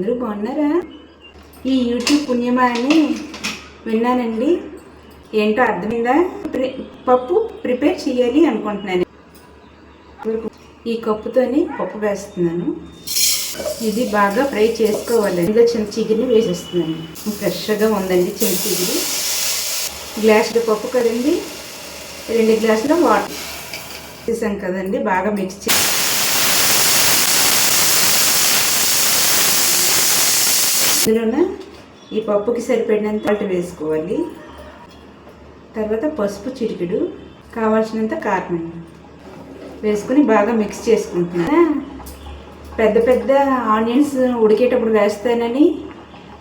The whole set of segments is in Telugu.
అందరూ బాగున్నారా? ఈ యూట్యూబ్ పుణ్యమా అని విన్నానండి. ఏంటో అర్థమైందా? పప్పు ప్రిపేర్ చేయాలి అనుకుంటున్నాను. ఈ కప్పుతోని పప్పు వేస్తున్నాను. ఇది బాగా ఫ్రై చేసుకోవాలి ఇందులో చిన్న చిగురిని వేసేస్తున్నాను. ఫ్రెష్గా ఉందండి చిన్న చిగురు. గ్లాసులు పప్పు కదండి. రెండు గ్లాసులు వాటర్ చేసాం కదండి. బాగా మిక్స్ చేసి ఇందులోన ఈ పప్పుకి సరిపడినంత సాల్ట్ వేసుకోవాలి. తర్వాత పసుపు చిటికెడు కావాల్సినంత కారం వేసుకుని బాగా మిక్స్ చేసుకుంటున్నా. పెద్ద పెద్ద ఆనియన్స్ ఉడికేటప్పుడు వేస్తానని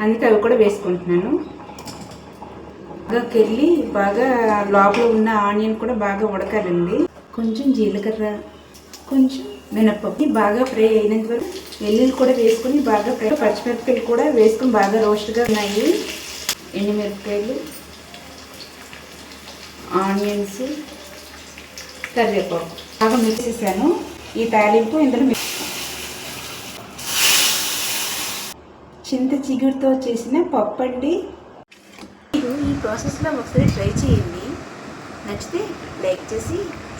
అందుకే అవి కూడా వేసుకుంటున్నాను. బాగా బాగా లోపల ఉన్న ఆనియన్ కూడా బాగా ఉడకాలండి. కొంచెం జీలకర్ర కొంచెం మినప్పప్పు బాగా ఫ్రై అయినంత వరకు వెల్లుల్లి కూడా వేసుకొని బాగా ఫ్రై పచ్చిమిరపకాయలు కూడా వేసుకొని బాగా రోస్ట్గా ఉన్నాయి. ఎండుమిరపకాయలు ఆనియన్స్ కరివేపాకు. బాగా మిక్స్ చేశాను. ఈ తాలింపు ఇందులో మిక్స్ చింత చిగురుతో చేసిన పప్పు అండి మీరు ఈ ప్రాసెస్లో ఒకసారి ట్రై చేయండి. నచ్చితే లైక్ చేసి